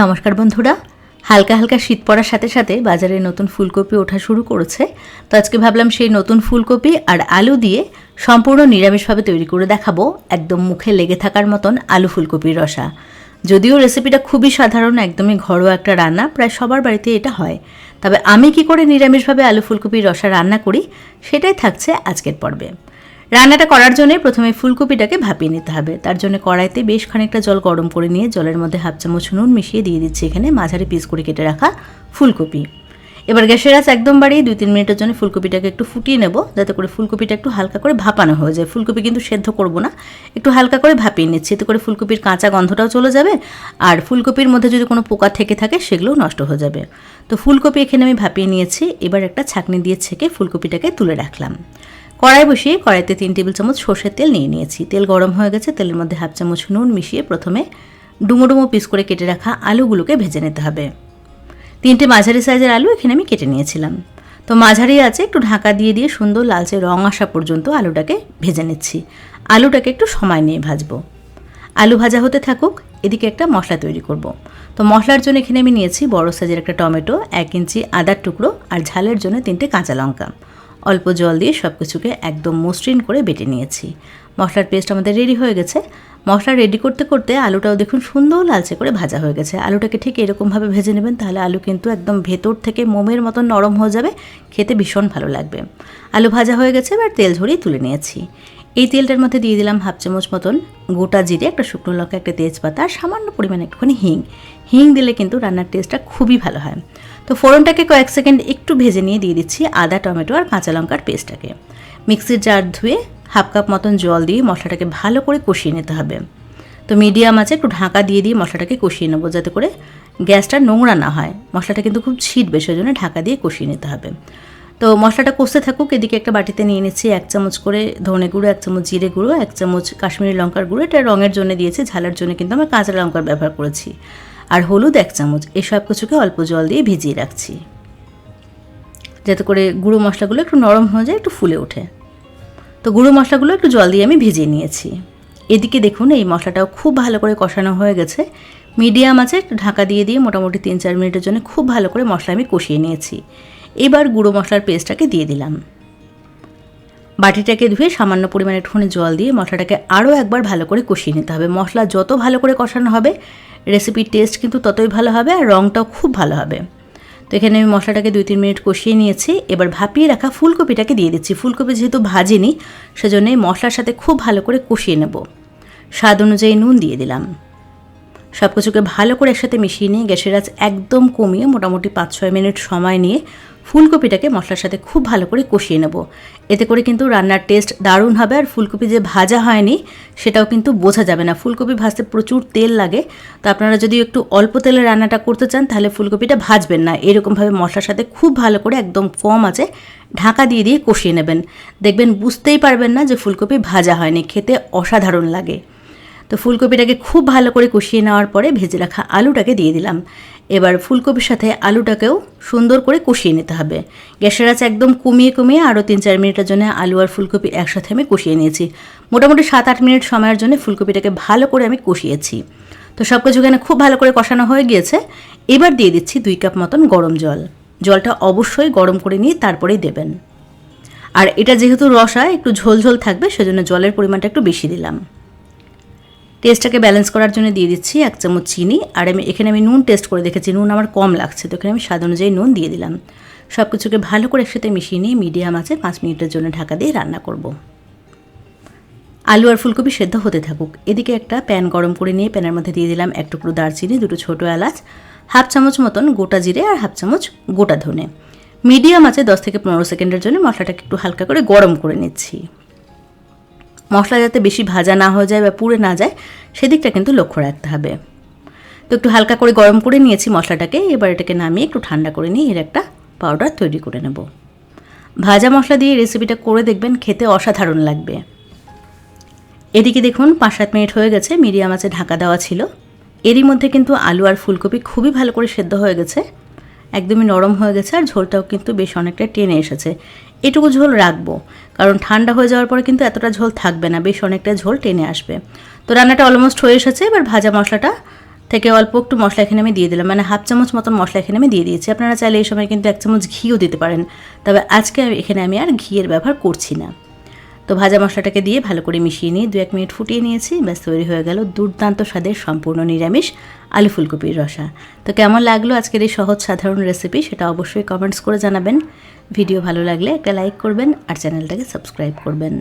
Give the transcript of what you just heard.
নমস্কার বন্ধুরা। হালকা হালকা শীত পড়ার সাথে সাথে বাজারে নতুন ফুলকপি ওঠা শুরু করেছে। তো আজকে ভাবলাম সেই নতুন ফুলকপি আর আলু দিয়ে সম্পূর্ণ নিরামিষভাবে তৈরি করে দেখাবো। একদম মুখে লেগে থাকার মতন আলু ফুলকপির রসা। যদিও রেসিপিটা খুবই সাধারণ, একদমই ঘরোয়া একটা রান্না, প্রায় সবার বাড়িতে এটা হয়। তবে আমি কি করে নিরামিষভাবে আলু ফুলকপির রসা রান্না করি, সেটাই থাকছে আজকের পর্বে। রান্নাটা করার জন্য প্রথমে ফুলকপিটাকে ভাপিয়ে নিতে হবে। তার জন্য কড়াইতে বেশ খানিকটা জল গরম করে নিয়ে জলের মধ্যে হাফ চামচ নুন মিশিয়ে দিয়ে দিচ্ছি এখানে মাঝারি পিস করে কেটে রাখা ফুলকপি। এবার গ্যাসের আঁচ একদম বাড়িয়ে দুই তিন মিনিটের জন্য ফুলকপিটাকে একটু ফুটিয়ে নেব, যাতে করে ফুলকপিটা একটু হালকা করে ভাপানো হয়ে যায়। ফুলকপি কিন্তু সেদ্ধ করব না, একটু হালকা করে ভাপিয়ে নিচ্ছি। এতে করে ফুলকপির কাঁচা গন্ধটাও চলে যাবে আর ফুলকপির মধ্যে যদি কোনো পোকা থেকে থাকে সেগুলোও নষ্ট হয়ে যাবে। তো ফুলকপি এখানে আমি ভাপিয়ে নিয়েছি। এবার একটা ছাঁকনি দিয়ে ছেঁকে ফুলকপিটাকে তুলে রাখলাম। কড়াই বসিয়ে কড়াইতে তিন টেবিল চামচ সর্ষের তেল নিয়ে নিয়েছি। তেল গরম হয়ে গেছে, তেলের মধ্যে হাফ চামচ নুন মিশিয়ে প্রথমে ডুমো ডুমো পিস করে কেটে রাখা আলুগুলোকে ভেজে নিতে হবে। তিনটে মাঝারি সাইজের আলু এখানে আমি কেটে নিয়েছিলাম। তো মাঝারি আছে, একটু ঢাকা দিয়ে দিয়ে সুন্দর লালচে রং আসা পর্যন্ত আলুটাকে ভেজে নিচ্ছি। আলুটাকে একটু সময় নিয়ে ভাজবো। আলু ভাজা হতে থাকুক, এদিকে একটা মশলা তৈরি করব। তো মশলার জন্য এখানে আমি নিয়েছি বড় সাইজের একটা টমেটো, এক ইঞ্চি আদার টুকরো আর ঝালের জন্য তিনটে কাঁচা লঙ্কা। অল্প জল দিয়ে সব কিছুকে একদম মসৃণ করে বেটে নিয়েছি। মশলার পেস্ট আমাদের রেডি হয়ে গেছে। মশলা রেডি করতে করতে আলুটাও দেখুন সুন্দর লালচে করে ভাজা হয়ে গেছে। আলুটাকে ঠিক এরকমভাবে ভেজে নেবেন, তাহলে আলু কিন্তু একদম ভেতর থেকে মোমের মতো নরম হয়ে যাবে। খেতে ভীষণ ভালো লাগবে। আলু ভাজা হয়ে গেছে, এবার তেল ঝরিয়ে তুলে নিয়েছি। এই তেলটার মধ্যে দিয়ে দিলাম হাফ চামচ মতন গোটা জিরে, একটা শুকনো লঙ্কা, একটা তেজপাতা আর সামান্য পরিমাণে একটুখানি হিং। হিং দিলে কিন্তু রান্নার টেস্টটা খুবই ভালো হয়। তো ফোড়নটাকে কয়েক সেকেন্ড একটু ভেজে নিয়ে দিয়ে দিচ্ছি আদা, টমেটো আর কাঁচা লঙ্কার পেস্টটাকে। মিক্সির জার ধুয়ে হাফ কাপ মতন জল দিয়ে মশলাটাকে ভালো করে কষিয়ে নিতে হবে। তো মিডিয়াম আছে, একটু ঢাকা দিয়ে দিয়ে মশলাটাকে কষিয়ে নেব যাতে করে গ্যাসটা নোংরা না হয়। মশলাটা কিন্তু খুব ছিটবে, সেজন্য ঢাকা দিয়ে কষিয়ে নিতে হবে। তো মশলাটা কষতে থাকুক, এদিকে একটা বাটিতে নিয়ে নিচ্ছি এক চামচ করে ধনে গুঁড়ো, এক চামচ জিরে গুঁড়ো, এক চামচ কাশ্মীরি লঙ্কার গুঁড়ো। এটা রঙের জন্য দিয়েছি, ঝালের জন্য কিন্তু আমরা কাঁচা লঙ্কার ব্যবহার করেছি। আর হলুদ এক চামচ এসব কিছুকে অল্প জল দিয়ে ভিজিয়ে রাখছি। যাতে করে গুঁড়ো মশলাগুলো একটু নরম হয়ে যায়, একটু ফুলে ওঠে। তো গুঁড়ো মশলাগুলো একটু জল দিয়ে আমি ভিজিয়ে নিয়েছি। এদিকে দেখুন, এই মশলাটাও খুব ভালো করে কষানো হয়ে গেছে। মিডিয়াম আছে, ঢাকা দিয়ে দিয়ে মোটামুটি তিন চার মিনিটের জন্য খুব ভালো করে মশলা আমি কষিয়ে নিয়েছি। এবার গুঁড়ো মশলার পেস্টটাকে দিয়ে দিলাম। বাটিটাকে ধুয়ে সামান্য পরিমাণে একটুখানি জল দিয়ে মশলাটাকে আরও একবার ভালো করে কষিয়ে নিতে হবে। মশলা যত ভালো করে কষানো হবে রেসিপির টেস্ট কিন্তু ততই ভালো হবে আর রঙটাও খুব ভালো হবে। তো এখানে আমি মশলাটাকে দুই তিন মিনিট কষিয়ে নিয়েছি। এবার ভাপিয়ে রাখা ফুলকপিটাকে দিয়ে দিচ্ছি। ফুলকপি যেহেতু ভাজিনি, সেজন্য মশলার সাথে খুব ভালো করে কষিয়ে নেব। স্বাদ অনুযায়ী নুন দিয়ে দিলাম। সব কিছুকে ভালো করে একসাথে মিশিয়ে নিয়ে গ্যাসের আঁচ একদম কমিয়ে মোটামুটি পাঁচ ছয় মিনিট সময় নিয়ে ফুলকপিটাকে মশলার সাথে খুব ভালো করে কষিয়ে নেব। এতে করে কিন্তু রান্নার টেস্ট দারুণ হবে আর ফুলকপি যে ভাজা হয়নি, সেটাও কিন্তু বোঝা যাবে না। ফুলকপি ভাজতে প্রচুর তেল লাগে। তো আপনারা যদি একটু অল্প তেলে রান্নাটা করতে চান, তাহলে ফুলকপিটা ভাজবেন না। এরকমভাবে মশলার সাথে খুব ভালো করে একদম কম আছে, ঢাকা দিয়ে দিয়ে কষিয়ে নেবেন। দেখবেন বুঝতেই পারবেন না যে ফুলকপি ভাজা হয়নি। খেতে অসাধারণ লাগে। তো ফুলকপিটাকে খুব ভালো করে কষিয়ে নেওয়ার পরে ভেজে রাখা আলুটাকে দিয়ে দিলাম। এবার ফুলকপির সাথে আলুটাকেও সুন্দর করে কষিয়ে নিতে হবে। গ্যাসের আঁচ একদম কমিয়ে কমিয়ে আরও তিন চার মিনিটের জন্য আলু আর ফুলকপি একসাথে আমি কষিয়ে নিয়েছি। মোটামুটি সাত আট মিনিট সময়ের জন্য ফুলকপিটাকে ভালো করে আমি কষিয়েছি। তো সব কিছু এখানে খুব ভালো করে কষানো হয়ে গিয়েছে। এবার দিয়ে দিচ্ছি দুই কাপ মতন গরম জল। জলটা অবশ্যই গরম করে নিয়ে তারপরেই দেবেন। আর এটা যেহেতু রসা, একটু ঝোল ঝোল থাকবে, সেজন্য জলের পরিমাণটা একটু বেশি দিলাম। টেস্টটাকে ব্যালেন্স করার জন্য দিয়ে দিচ্ছি এক চামচ চিনি। আর আমি এখানে আমি নুন টেস্ট করে দেখেছি, নুন আমার কম লাগছে, তো এখানে আমি স্বাদ অনুযায়ী নুন দিয়ে দিলাম। সব কিছুকে ভালো করে একসাথে মিশিয়ে নিয়ে মিডিয়াম আছে পাঁচ মিনিটের জন্য ঢাকা দিয়ে রান্না করব। আলু আর ফুলকপি সেদ্ধ হতে থাকুক। এদিকে একটা প্যান গরম করে নিয়ে প্যানের মধ্যে দিয়ে দিলাম এক টুকরো দারচিনি, দুটো ছোটো এলাচ হাফ চামচ মতন গোটা জিরে আর হাফ চামচ গোটা ধনে। মিডিয়াম আছে দশ থেকে পনেরো সেকেন্ডের জন্য মশলাটাকে একটু হালকা করে গরম করে নিচ্ছি। মশলা যাতে বেশি ভাজা না হয়ে যায় বা পুড়ে না যায়, সেদিকটা কিন্তু লক্ষ্য রাখতে হবে। তো একটু হালকা করে গরম করে নিয়েছি মশলাটাকে, এবার এটাকে নামিয়ে একটু ঠান্ডা করে নিয়ে এর একটা পাউডার তৈরি করে নেব। ভাজা মশলা দিয়ে রেসিপিটা করে দেখবেন, খেতে অসাধারণ লাগবে। এদিকে দেখুন পাঁচ সাত মিনিট হয়ে গেছে, মিডিয়াম আছে ঢাকা দেওয়া ছিল। এরই মধ্যে কিন্তু আলু আর ফুলকপি খুবই ভালো করে সেদ্ধ হয়ে গেছে। একদমই নরম হয়ে গেছে আর ঝোলটাও কিন্তু বেশ অনেকটা টেনে এসেছে। এটুকু ঝোল রাখব, কারণ ঠান্ডা হয়ে যাওয়ার পরে কিন্তু এতটা ঝোল থাকবে না, বেশ অনেকটা ঝোল টেনে আসবে। তো রান্নাটা অলমোস্ট হয়ে এসেছে, এবার ভাজা মশলাটা থেকে অল্প একটু মশলা এখানে আমি দিয়ে দিলাম মানে হাফ চামচ মতন মশলা এখানে আমি দিয়ে দিয়েছি। আপনারা চাইলে এই সময় কিন্তু এক চামচ ঘিও দিতে পারেন, তবে আজকে এখানে আমি আর ঘিয়ের ব্যবহার করছি না। তো ভাজা মশলাটাকে দিয়ে ভালো করে মিশিয়ে নিয়ে দু এক মিনিট ফুটিয়ে নিয়েছি। ব্যাস, তৈরি হয়ে গেল দুর্দান্ত স্বাদের সম্পূর্ণ নিরামিষ আলু ফুলকপির রসা। তো কেমন লাগল আজকের এই সহজ সাধারণ রেসিপি সেটা অবশ্যই কমেন্টস করে জানাবেন। ভিডিও ভালো লাগলে একটা লাইক করবেন আর চ্যানেলটাকে সাবস্ক্রাইব করবেন।